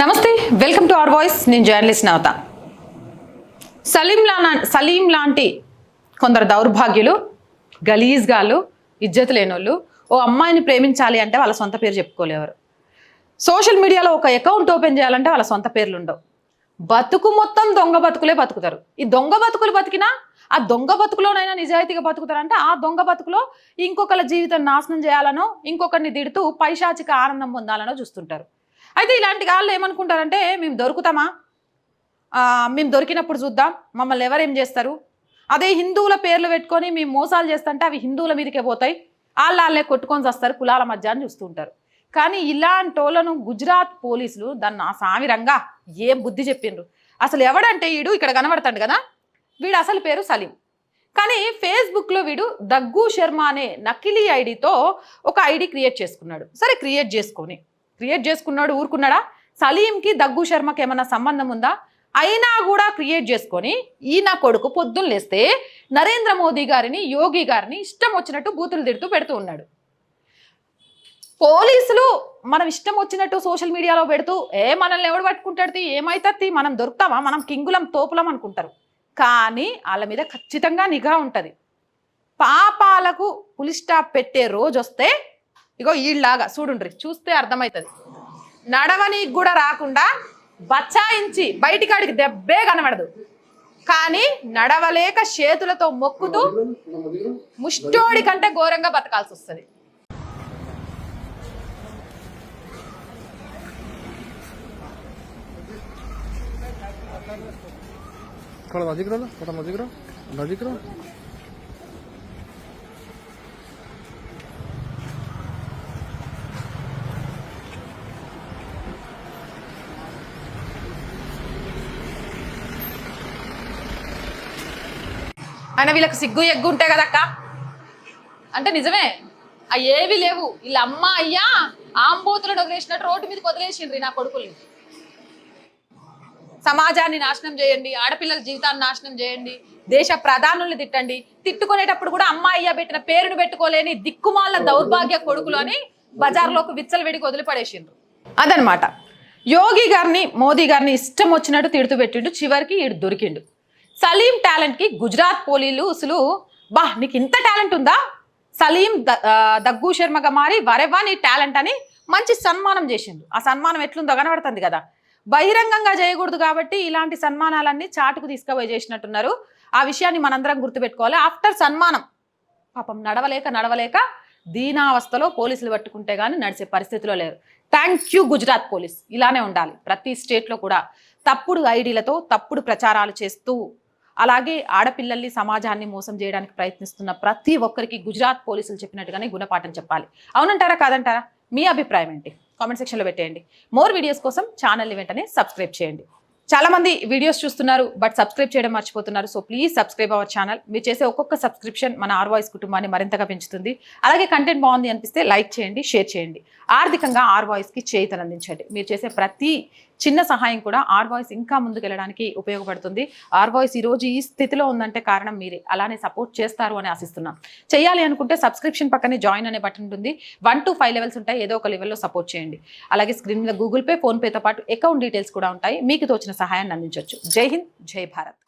నమస్తే welcome to our voice. నేను journalist నవత. సలీం లా సలీం లాంటి కొందరు దౌర్భాగ్యులు గలీజ్గాళ్ళు ఇజ్జత్ లేనోళ్ళు ఓ అమ్మాయిని ప్రేమించాలి అంటే వాళ్ళ సొంత పేరు చెప్పుకోలేవారు. సోషల్ మీడియాలో ఒక అకౌంట్ ఓపెన్ చేయాలంటే వాళ్ళ సొంత పేర్లు ఉండవు. బతుకు మొత్తం దొంగ బతుకులే బతుకుతారు. ఈ దొంగ బతుకులు బతికినా ఆ దొంగ బతుకులోనైనా నిజాయితీగా బతుకుతారంటే ఆ దొంగ బతుకులో ఇంకొకళ్ళ జీవితం నాశనం చేయాలనో ఇంకొకరిని దిడుతూ పైశాచిక ఆనందం పొందాలనో చూస్తుంటారు. అయితే ఇలాంటి వాళ్ళు ఏమనుకుంటారంటే మేము దొరుకుతామా? మేము దొరికినప్పుడు చూద్దాం మమ్మల్ని ఎవరేం చేస్తారు? అదే హిందువుల పేర్లు పెట్టుకొని మేము మోసాలు చేస్తుంటే అవి హిందువుల మీదకే పోతాయి. వాళ్ళ వాళ్ళే కొట్టుకొని వస్తారు కులాల మధ్య అని చూస్తుంటారు కానీ ఇలాంటి వాళ్ళను గుజరాత్ పోలీసులు దాన్ని సామిరంగా ఏం బుద్ధి చెప్పిండ్రు? అసలు ఎవడంటే వీడు ఇక్కడ కనబడతాడు కదా? వీడు అసలు పేరు సలీం. కానీ ఫేస్బుక్లో వీడు దగ్గు శర్మ అనే నకిలీ ఐడితో ఒక ఐడి క్రియేట్ చేసుకున్నాడు. సరే క్రియేట్ చేసుకొని. క్రియేట్ చేసుకున్నాడు ఊరుకున్నాడా? సలీంకి దగ్గు శర్మకి ఏమన్నా సంబంధం ఉందా? అయినా కూడా క్రియేట్ చేసుకొని ఈయన కొడుకు పొద్దున్న లేస్తే నరేంద్ర మోదీ గారిని యోగి గారిని ఇష్టం వచ్చినట్టు బూతులు తిడుతూ పెడుతూ ఉన్నాడు. పోలీసులు మనం ఇష్టం వచ్చినట్టు సోషల్ మీడియాలో పెడుతూ ఏ మనల్ని ఎవడు పట్టుకుంటాడు ఏమైతుంది మనం దొరుకుతామా? మనం కింగులం తోపులం అనుకుంటారు. కానీ వాళ్ళ మీద ఖచ్చితంగా నిఘా ఉంటుంది. పాపాలకు పులి స్టాప్ పెట్టే రోజు వస్తే ఇగో వీళ్ళలాగా చూడుండ్రి చూస్తే అర్థమవుతుంది నడవనీకి కూడా రాకుండా బచాయించి బయటికాడికి దెబ్బే కనబడదు కానీ నడవలేక చేతులతో మొక్కుతూ ముష్టోడి కంటే ఘోరంగా బతకాల్సి వస్తుంది थोड़ा नजीक रहो ना थोड़ा नजीक रहो नजीक रहो ఆయన వీళ్ళకి సిగ్గు ఎగ్గు ఉంటాయి కదక్క అంటే నిజమే. అవి ఏవి లేవు. వీళ్ళ అమ్మ అయ్యా ఆంబోతులను వదిలేసినట్టు రోడ్డు మీదకి వదిలేసిండ్రి నా కొడుకుల్ని. సమాజాన్ని నాశనం చేయండి ఆడపిల్లల జీవితాన్ని నాశనం చేయండి దేశ ప్రధానుల్ని తిట్టండి. తిట్టుకునేటప్పుడు కూడా అమ్మ అయ్య పెట్టిన పేరును పెట్టుకోలేని దిక్కుమాల దౌర్భాగ్య కొడుకులు అని బజార్లోకి విచ్చలవిడికి వదిలిపడేసిండ్రు. అదనమాట యోగి గారిని మోదీ గారిని ఇష్టం వచ్చినట్టు తిడుతూ పెట్టిండు. చివరికి ఈడు దొరికిండు. సలీం టాలెంట్కి గుజరాత్ పోలీసులు బా నీకు ఇంత టాలెంట్ ఉందా? సలీం ద- దగ్గు శర్మగా మారి వరెవా నీ టాలెంట్ అని మంచి సన్మానం చేసిండు. ఆ సన్మానం ఎట్లుందో కనబడుతుంది కదా. బహిరంగంగా చేయకూడదు కాబట్టి ఇలాంటి సన్మానాలన్నీ చాటుకు తీసుకుపోయి చేసినట్టున్నారు. ఆ విషయాన్ని మనందరం గుర్తుపెట్టుకోవాలి. ఆఫ్టర్ సన్మానం పాపం నడవలేక నడవలేక దీనావస్థలో పోలీసులు పట్టుకుంటే కానీ నడిచే పరిస్థితిలో లేరు. Thank you Gujarat police. ఇలానే ఉండాలి. ప్రతి స్టేట్లో కూడా తప్పుడు ఐడీలతో తప్పుడు ప్రచారాలు చేస్తూ అలాగే ఆడపిల్లల్ని సమాజాన్ని మోసం చేయడానికి ప్రయత్నిస్తున్న ప్రతి ఒక్కరికి గుజరాత్ పోలీసులు చెప్పినట్టుగానే గుణపాఠం చెప్పాలి. అవునంటారా కాదంటారా? మీ అభిప్రాయం ఏంటి? కామెంట్ సెక్షన్లో పెట్టేయండి. మోర్ వీడియోస్ కోసం ఛానల్ని వెంటనే సబ్స్క్రైబ్ చేయండి. చాలా మంది వీడియోస్ చూస్తున్నారు బట్ సబ్స్క్రైబ్ చేయడం మర్చిపోతున్నారు. So please subscribe our channel మీరు చేసే ఒక్కొక్క సబ్స్క్రిప్షన్ మన ఆర్ వాయిస్ కుటుంబాన్ని మరింతగా పెంచుతుంది. అలాగే కంటెంట్ బాగుంది అనిపిస్తే లైక్ చేయండి షేర్ చేయండి. ఆర్థికంగా ఆర్ వాయిస్కి చేయితను అందించండి. మీరు చేసే ప్రతి చిన్న సహాయం కూడా ఆర్ వాయిస్ ఇంకా ముందుకు వెళ్ళడానికి ఉపయోగపడుతుంది ఆర్ వాయిస్ ఈ రోజు ఈ స్థితిలో ఉందంటే కారణం మీరే. అలానే సపోర్ట్ చేస్తారు అని ఆశిస్తున్నాం. చేయాలి అనుకుంటే సబ్స్క్రిప్షన్ పక్కనే జాయిన్ అనే బటన్ ఉంటుంది. వన్ టు ఫైవ్ లెవెల్స్ ఉంటాయి. ఏదో ఒక లెవెల్లో సపోర్ట్ చేయండి. అలాగే స్క్రీన్ మీద గూగుల్ పే ఫోన్పేతో పాటు అకౌంట్ డీటెయిల్స్ కూడా ఉంటాయి. మీకు తోచిన సహాయాన్ని అందించవచ్చు. జై హింద్ జై భారత్.